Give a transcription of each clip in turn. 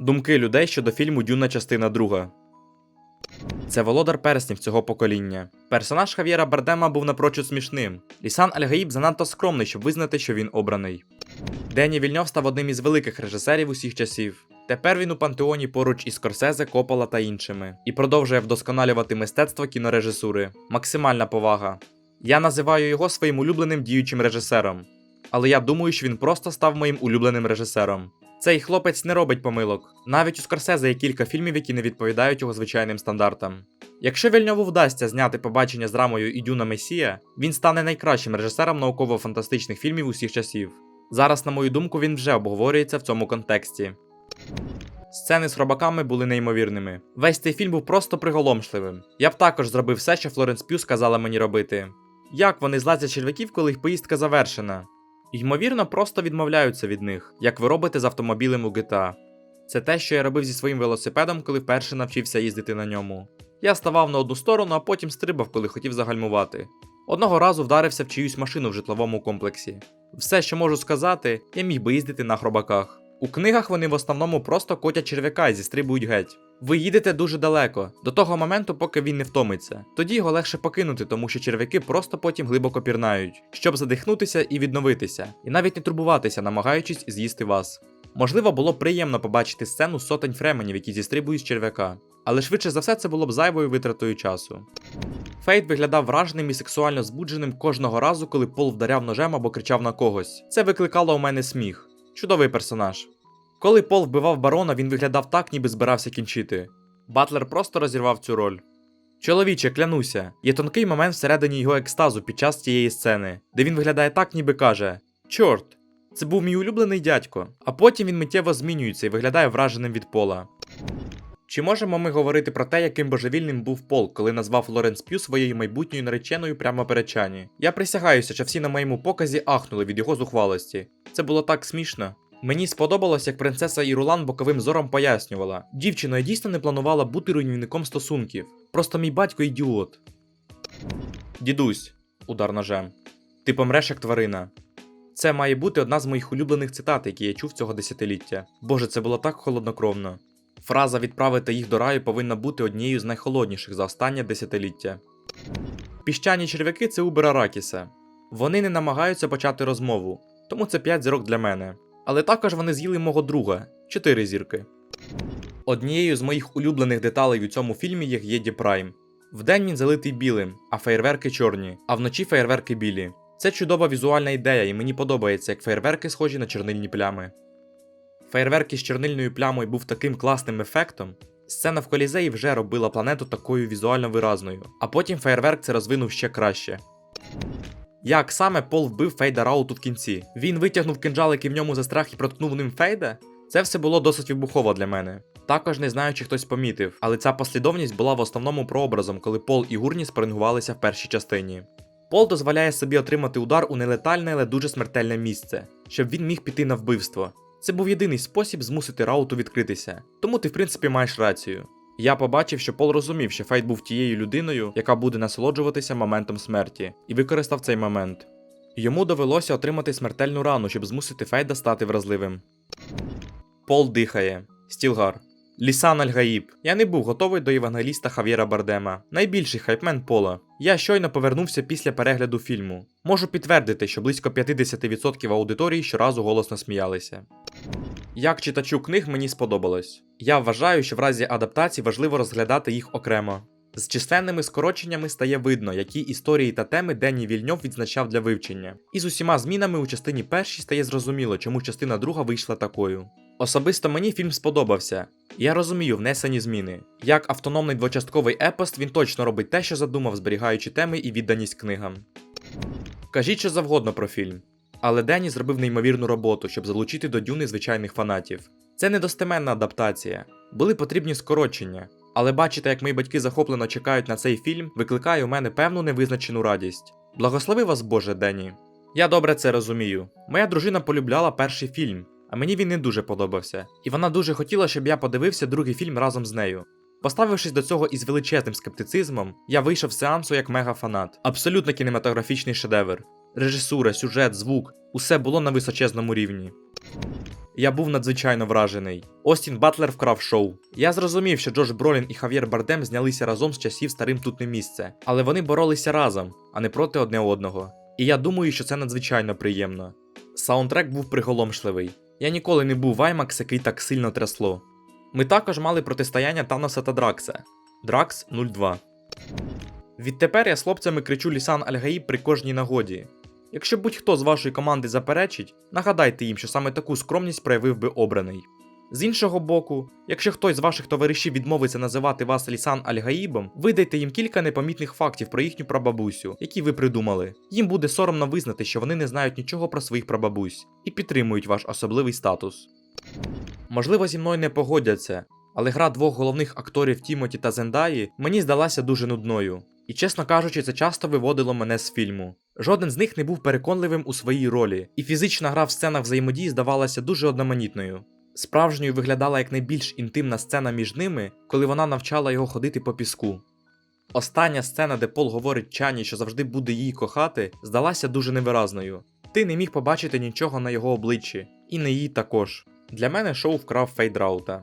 Думки людей щодо фільму Дюна частина 2. Це володар перснів цього покоління. Персонаж Хав'єра Бардема був напрочуд смішним. Лісан Аль-Гаїб занадто скромний, щоб визнати, що він обраний. Дені Вільньов став одним із великих режисерів усіх часів. Тепер він у пантеоні поруч із Скорсезе, Копола та іншими, і продовжує вдосконалювати мистецтво кінорежисури. Максимальна повага. Я називаю його своїм улюбленим діючим режисером. Але я думаю, що він просто став моїм улюбленим режисером. Цей хлопець не робить помилок. Навіть у Скорсезе є кілька фільмів, які не відповідають його звичайним стандартам. Якщо Вільньову вдасться зняти побачення з рамою і Дюна Месія, він стане найкращим режисером науково-фантастичних фільмів усіх часів. Зараз, на мою думку, він вже обговорюється в цьому контексті. Сцени з хробаками були неймовірними. Весь цей фільм був просто приголомшливим. Я б також зробив все, що Флоренс П'ю сказала мені робити. Як вони злазять черв'яків, коли їх поїздка завершена? Ймовірно, просто відмовляються від них, як ви робите з автомобілем у GTA. Це те, що я робив зі своїм велосипедом, коли вперше навчився їздити на ньому. Я ставав на одну сторону, а потім стрибав, коли хотів загальмувати. Одного разу вдарився в чиюсь машину в житловому комплексі. Все, що можу сказати, я міг би їздити на хробаках. У книгах вони в основному просто котять черв'яка і зістрибують геть. Ви їдете дуже далеко, до того моменту, поки він не втомиться. Тоді його легше покинути, тому що черв'яки просто потім глибоко пірнають, щоб задихнутися і відновитися, і навіть не турбуватися, намагаючись з'їсти вас. Можливо, було приємно побачити сцену сотень фременів, які зістрибують з черв'яка, але швидше за все це було б зайвою витратою часу. Фейт виглядав враженим і сексуально збудженим кожного разу, коли Пол вдаряв ножем або кричав на когось. Це викликало у мене сміх. Чудовий персонаж. Коли Пол вбивав барона, він виглядав так, ніби збирався кінчити. Батлер просто розірвав цю роль. Чоловіче, клянуся, є тонкий момент всередині його екстазу під час цієї сцени, де він виглядає так, ніби каже: Чорт, це був мій улюблений дядько. А потім він миттєво змінюється і виглядає враженим від пола. Чи можемо ми говорити про те, яким божевільним був Пол, коли назвав Лоренс П'ю своєю майбутньою нареченою прямо перед Чані? Я присягаюся, що всі на моєму показі ахнули від його зухвалості. Це було так смішно. Мені сподобалось, як принцеса Ірулан боковим зором пояснювала: дівчина я дійсно не планувала бути руйнівником стосунків. Просто мій батько ідіот. Дідусь, удар ножем. Ти помреш як тварина. Це має бути одна з моїх улюблених цитат, які я чув цього десятиліття. Боже, це було так холоднокровно. Фраза відправити їх до раю повинна бути однією з найхолодніших за останнє десятиліття. Піщані черв'яки це Убер Аракіса. Вони не намагаються почати розмову, тому це 5 зірок для мене. Але також вони з'їли мого друга 4 зірки. Однією з моїх улюблених деталей у цьому фільмі є Єді Прайм. Вдень він залитий білим, а фейерверки чорні, а вночі фейерверки білі. Це чудова візуальна ідея, і мені подобається, як фейерверки схожі на чорнильні плями. Фейерверки з чорнильною плямою був таким класним ефектом. Сцена в колізеї вже робила планету такою візуально виразною, а потім фейерверк це розвинув ще краще. Як саме Пол вбив Фейда Рауту в кінці? Він витягнув кинджал, який в ньому застряг і проткнув ним Фейда? Це все було досить вибухово для мене. Також не знаю, чи хтось помітив, але ця послідовність була в основному прообразом, коли Пол і Гурні спарингувалися в першій частині. Пол дозволяє собі отримати удар у нелетальне, але дуже смертельне місце, щоб він міг піти на вбивство. Це був єдиний спосіб змусити Рауту відкритися, тому ти в принципі маєш рацію. Я побачив, що Пол розумів, що Фейт був тією людиною, яка буде насолоджуватися моментом смерті, і використав цей момент. Йому довелося отримати смертельну рану, щоб змусити Фейда стати вразливим. Пол дихає. Стілгар. Лісан Аль-Гаїб. Я не був готовий до євангеліста Хав'єра Бардема, найбільший хайпмен Пола. Я щойно повернувся після перегляду фільму. Можу підтвердити, що близько 50% аудиторії щоразу голосно сміялися. Як читачу книг мені сподобалось. Я вважаю, що в разі адаптації важливо розглядати їх окремо. З численними скороченнями стає видно, які історії та теми Денні Вільньов відзначав для вивчення. І з усіма змінами у частині першій стає зрозуміло, чому частина друга вийшла такою. Особисто мені фільм сподобався. Я розумію внесені зміни. Як автономний двочастковий епост, він точно робить те, що задумав, зберігаючи теми і відданість книгам. Кажіть що завгодно про фільм. Але Денні зробив неймовірну роботу, щоб залучити до дюни звичайних фанатів. Це недостеменна адаптація, були потрібні скорочення. Але бачити, як мої батьки захоплено чекають на цей фільм, викликає у мене певну невизначену радість. Благослови вас, Боже, Денні. Я добре це розумію. Моя дружина полюбляла перший фільм, а мені він не дуже подобався. І вона дуже хотіла, щоб я подивився другий фільм разом з нею. Поставившись до цього із величезним скептицизмом, я вийшов з сеансу як мега-фанат. Абсолютно кінематографічний шедевр. Режисура, сюжет, звук усе було на височезному рівні. Я був надзвичайно вражений. Остін Батлер вкрав шоу. Я зрозумів, що Джош Бролін і Хав'єр Бардем знялися разом з часів старим тут не місце, але вони боролися разом, а не проти одне одного. І я думаю, що це надзвичайно приємно. Саундтрек був приголомшливий. Я ніколи не був в IMAX, який так сильно трясло. Ми також мали протистояння Таноса та Дракса. Дракс 02. Відтепер я з хлопцями кричу Лісан Альгаїб при кожній нагоді. Якщо будь-хто з вашої команди заперечить, нагадайте їм, що саме таку скромність проявив би обраний. З іншого боку, якщо хтось з ваших товаришів відмовиться називати вас Лісан Альгаїбом, видайте їм кілька непомітних фактів про їхню прабабусю, які ви придумали. Їм буде соромно визнати, що вони не знають нічого про своїх прабабусь і підтримують ваш особливий статус. Можливо, зі мною не погодяться, але гра двох головних акторів Тімоті та Зендаї мені здалася дуже нудною. І чесно кажучи, це часто виводило мене з фільму. Жоден з них не був переконливим у своїй ролі, і фізична гра в сценах взаємодії здавалася дуже одноманітною. Справжньою виглядала як найбільш інтимна сцена між ними, коли вона навчала його ходити по піску. Остання сцена, де Пол говорить Чані, що завжди буде її кохати, здалася дуже невиразною. Ти не міг побачити нічого на його обличчі, і не її також. Для мене шоу вкрав Фейдраута.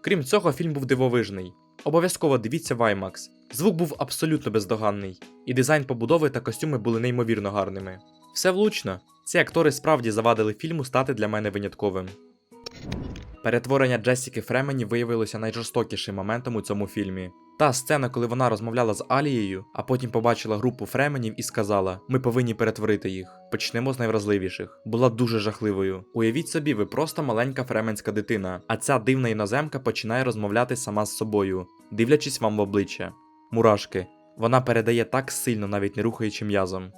Крім цього, фільм був дивовижний. Обов'язково дивіться в IMAX. Звук був абсолютно бездоганний, і дизайн побудови та костюми були неймовірно гарними. Все влучно. Ці актори справді завадили фільму стати для мене винятковим. Перетворення Джесіки Фремені виявилося найжорстокішим моментом у цьому фільмі. Та сцена, коли вона розмовляла з Алією, а потім побачила групу Фременів і сказала: Ми повинні перетворити їх. Почнемо з найвразливіших. Була дуже жахливою. Уявіть собі, ви просто маленька фременська дитина, а ця дивна іноземка починає розмовляти сама з собою, дивлячись вам в обличчя. Мурашки. Вона передає так сильно, навіть не рухаючи м'язом.